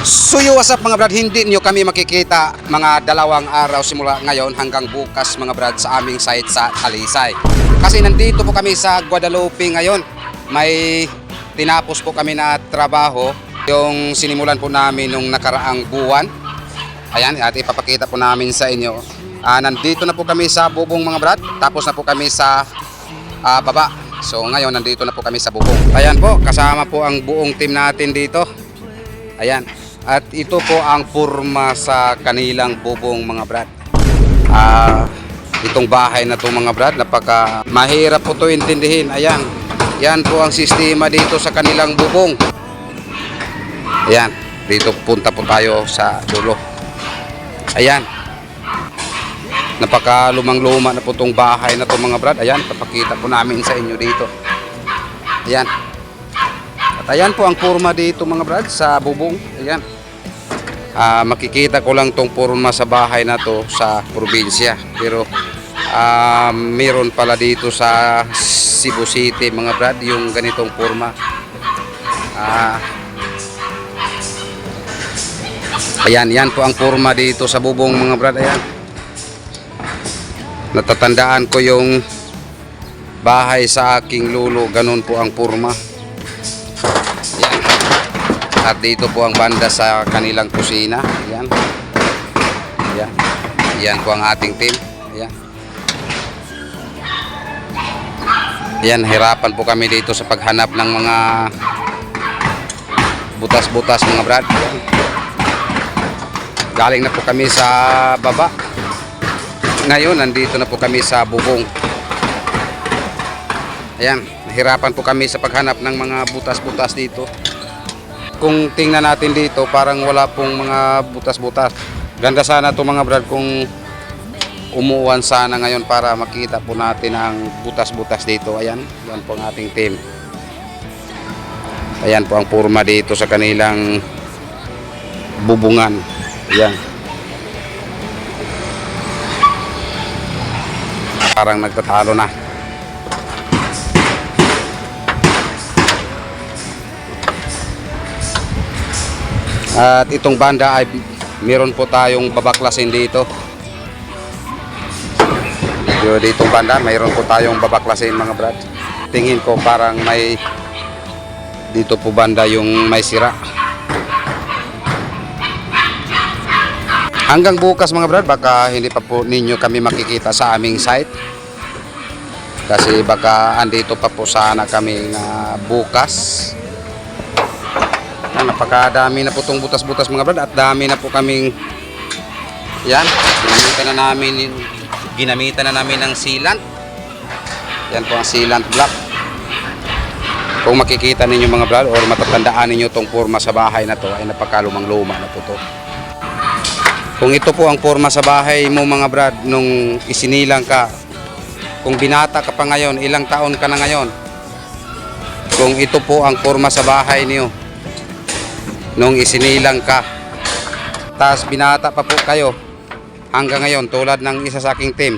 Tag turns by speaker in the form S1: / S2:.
S1: So yo, what's up mga brad, hindi nyo kami makikita mga dalawang araw simula ngayon hanggang bukas mga brad sa aming site sa Talisay. Kasi nandito po kami sa Guadalupe ngayon. May tinapos po kami na trabaho yung sinimulan po namin nung nakaraang buwan. Ayan, at ipapakita po namin sa inyo. Ah, nandito na po kami sa bubong mga brad, tapos na po kami sa ah, baba. So ngayon nandito na po kami sa bubong. Ayan po, kasama po ang buong team natin dito. Ayan. At ito po ang purma sa kanilang bubong mga brad. Ah, itong bahay na to mga brad, napaka mahirap po to intindihin. Ayan. Yan po ang sistema dito sa kanilang bubong. Ayan. Dito punta po tayo sa dulo. Ayan. Napaka lumang-luma na po tong bahay na to mga brad. Ayan, papakita po namin sa inyo dito. Ayan. Ayan po ang purma dito mga brad sa bubong. Ayan. Ah, makikita ko lang tong purma sa bahay na to sa probinsya. Pero ah, meron pala dito sa Cebu City mga brad yung ganitong purma. Ah, ayan, yan po ang purma dito sa bubong mga brad. Ayan. Natatandaan ko yung bahay sa aking lulo. Ganun po ang purma. Yan. At dito po ang banda sa kanilang kusina. Yan. Yan. Yan po ang ating team. Yan. Yan, hirapan po kami dito sa paghanap ng mga butas-butas mga brad. Yan. Galing na po kami sa baba. Ngayon, nandito na po kami sa bubong. Ayan, nahirapan po kami sa paghanap ng mga butas-butas dito. Kung tingnan natin dito, parang wala pong mga butas-butas. Ganda sana to mga brad kung umuwan sana ngayon para makita po natin ang butas-butas dito. Ayan, yan po ang ating team. Ayan po ang purma dito sa kanilang bubungan. Ayan. Parang nagtatalo na. At itong banda ay meron po tayong babaklasin dito. Yo dito banda, mayroon po tayong babaklasin mga brad. Tingin ko parang may dito po banda yung may sira. Hanggang bukas mga brad, baka hindi pa po ninyo kami makikita sa aming site. Kasi baka andito pa po sana kami na bukas. Yan, napakadami na po itong butas-butas mga brad at dami na po kaming yan, ginamitan na namin ginamitan na namin ng sealant. Yan po ang sealant block. Kung makikita ninyo mga brad or matatandaan ninyo itong forma sa bahay na to ay napakalumang luma na po to. Kung ito po ang forma sa bahay mo mga brad nung isinilang ka, kung binata ka pa ngayon, ilang taon ka na ngayon, kung ito po ang forma sa bahay niyo, nung isinilang ka. Tapos binata pa po kayo hanggang ngayon tulad ng isa sa aking team.